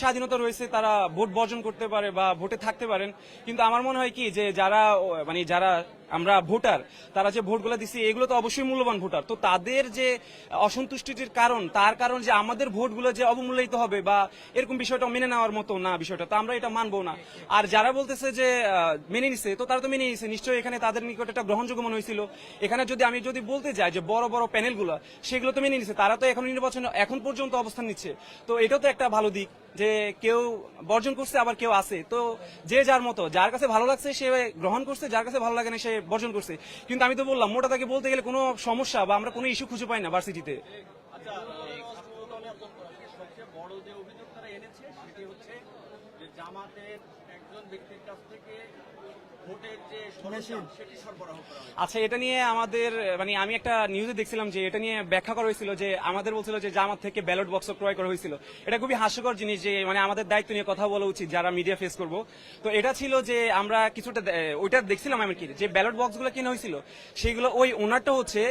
স্বাধীনতা রয়েছে, তারা ভোট বর্জন করতে পারে বা ভোটে থাকতে পারেন। কিন্তু আমার মনে হয় কি যে যারা মানে যারা আমরা ভোটার, তারা যে ভোটগুলো দিচ্ছি এগুলো তো অবশ্যই মূল্যবান ভোটার। তো তাদের যে অসন্তুষ্টির কারণ, তার কারণ যে আমাদের ভোটগুলো যে অবমূল্যায়িত হবে বা এরকম বিষয়টা মেনে নেওয়ার মতো না বিষয়টা, তো আমরা এটা মানবো না। আর যারা বলতেছে যে মেনে নিছে, তো তারা তো মেনে নিছে। নিশ্চয়ই এখানে তাদের নিকট একটা গ্রহণযোগ্য মনে হয়েছিল। এখানে যদি আমি যদি বলতে যাই যে বড় বড় প্যানেলগুলো, সেগুলো তো মেনে নিছে। তারা তো এখন নির্বাচন, এখন পর্যন্ত অবস্থান নিচ্ছে। তো এটাও তো একটা ভালো দিক যে কেউ বর্জন করছে, আবার কেউ আছে। তো যে যার মতো, যার কাছে ভালো লাগছে সে গ্রহণ করছে, যার কাছে ভালো লাগে না সে বর্জন করছে। কিন্তু আমি তো বললাম, মোটা তাকে বলতে গেলে কোনো সমস্যা বা আমরা কোনো ইস্যু খুঁজে পাই না ভার্সিটিতে যে জামাতের একজন ব্যক্তির কাছ থেকে ভোটের যে সরঞ্জাম সেটি। সরবরাহ করা হয়েছে। আচ্ছা এটা নিয়ে আমাদের মানে আমি একটা নিউজে দেখছিলাম যে এটা নিয়ে ব্যাখ্যা করা হয়েছিল যে আমাদের বলছিল যে জামাত থেকে ব্যালট বক্স ক্রয় করা হয়েছিল। এটা খুবই হাস্যকর জিনিস যে মানে আমাদের দায়িত্ব নিয়ে কথা বলা উচিত যারা মিডিয়া ফেস করব। তো এটা ছিল যে আমরা কিছুটা ওইটা দেখছিলাম আমি কি যে ব্যালট বক্সগুলো কেনা হয়েছিল সেগুলো ওই ওনারটা হচ্ছে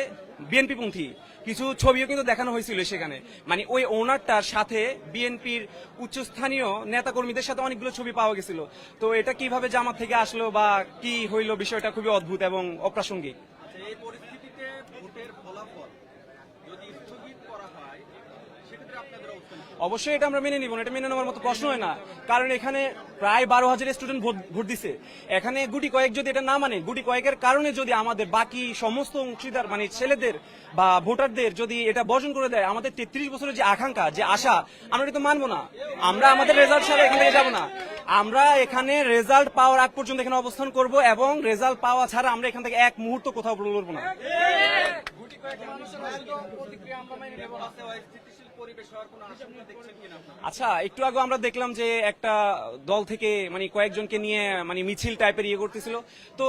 বিএনপি পন্থী। কিছু ছবিও কিন্তু দেখানো হয়েছিল সেখানে। মানে ওই ওনারটার সাথে বিএনপির উচ্চস্থানীয় নেতাকর্মীদের সাথে অনেকগুলো ছবি পাওয়া গেছিল। তো এটা কীভাবে জামাত থেকে আসলো বা কি হইল বিষয়টা খুবই অদ্ভুত এবং অপ্রাসঙ্গিক আচ্ছা, এই পরিস্থিতিতে ভোটের ফলাফল যদি স্থগিত করা হয় সেক্ষেত্রে আপনাদের অবস্থান কি? অবশ্যই এটা আমরা মেনে নিব না এটা মেনে নেওয়ার মতো প্রশ্ন হয় না। কারণ এখানে প্রায় বারো হাজার স্টুডেন্ট ভোট ভোট দিছে। এখানে গুটি কয়েক যদি এটা না মানে গুটি কয়েকের কারণে যদি আমাদের বাকি সমস্ত অংশীদার মানে ছেলেদের বা ভোটারদের যদি এটা বর্জন করে দেয় আমাদের তেত্রিশ বছরের যে আকাঙ্ক্ষা যে আশা আমরা এটা তো মানবো না। আমরা আমাদের রেজাল্ট ছাড়া এখানে থেকে যাব না। আমরা এখানে রেজাল্ট পাওয়ার আগ পর্যন্ত এখানে অবস্থান করব এবং রেজাল্ট পাওয়া ছাড়া আমরা এখান থেকে এক মুহূর্ত কোথাও লড়বো না। মেনে? আচ্ছা একটু আগে আমরা দেখলাম যে একটা দল থেকে মানে কয়েকজনকে নিয়ে মানে মিছিল টাইপের ইয়ে করতেছিল তো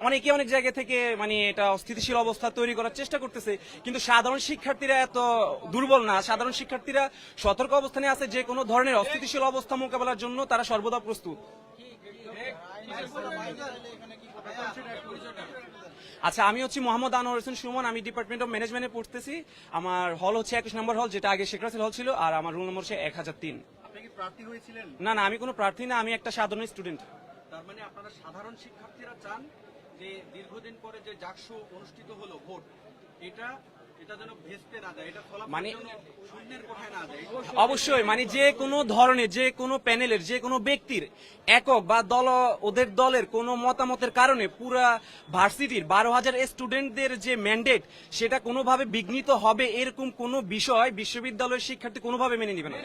অনেকে অনেক জায়গা থেকে মানে এটা অস্থিতিশীল অবস্থা তৈরি করার চেষ্টা করতেছে কিন্তু সাধারণ শিক্ষার্থীরা এত দুর্বল না সাধারণ শিক্ষার্থীরা সতর্ক অবস্থানে আছে যে কোনো ধরনের অস্থিতিশীল অবস্থা মোকাবেলার জন্য তারা সর্বদা প্রস্তুত আচ্ছা আমি হচ্ছি মোহাম্মদ আনোয়ার হোসেন সুমন আমি ডিপার্টমেন্ট অফ ম্যানেজমেন্টে পড়তেছি। আমার হল হচ্ছে একুশ নম্বর হল যেটা আগে শেখ রাসেল হল ছিল আর আমার রুম নম্বর হচ্ছে এক হাজার তিন। কি প্রার্থী হয়েছিলেন? না না আমি কোনো প্রার্থী না আমি একটা সাধারণ স্টুডেন্ট তার মানে আপনারা সাধারণ শিক্ষার্থীরা চান যে দীর্ঘদিন পরে যে জাকসু অনুষ্ঠিত হলো ভোট এটা মানে- অবশ্যই মানে যে কোনো ধরনের যে কোনো প্যানেলের যে কোনো ব্যক্তির একক বা দল ওদের দলের কোনো মতামতের কারণে পুরা ভার্সিটির বারো হাজার স্টুডেন্টদের যে ম্যান্ডেট সেটা কোনোভাবে বিঘ্নিত হবে এরকম কোনো বিষয় বিশ্ববিদ্যালয়ের শিক্ষার্থী কোনোভাবে মেনে নেবে না।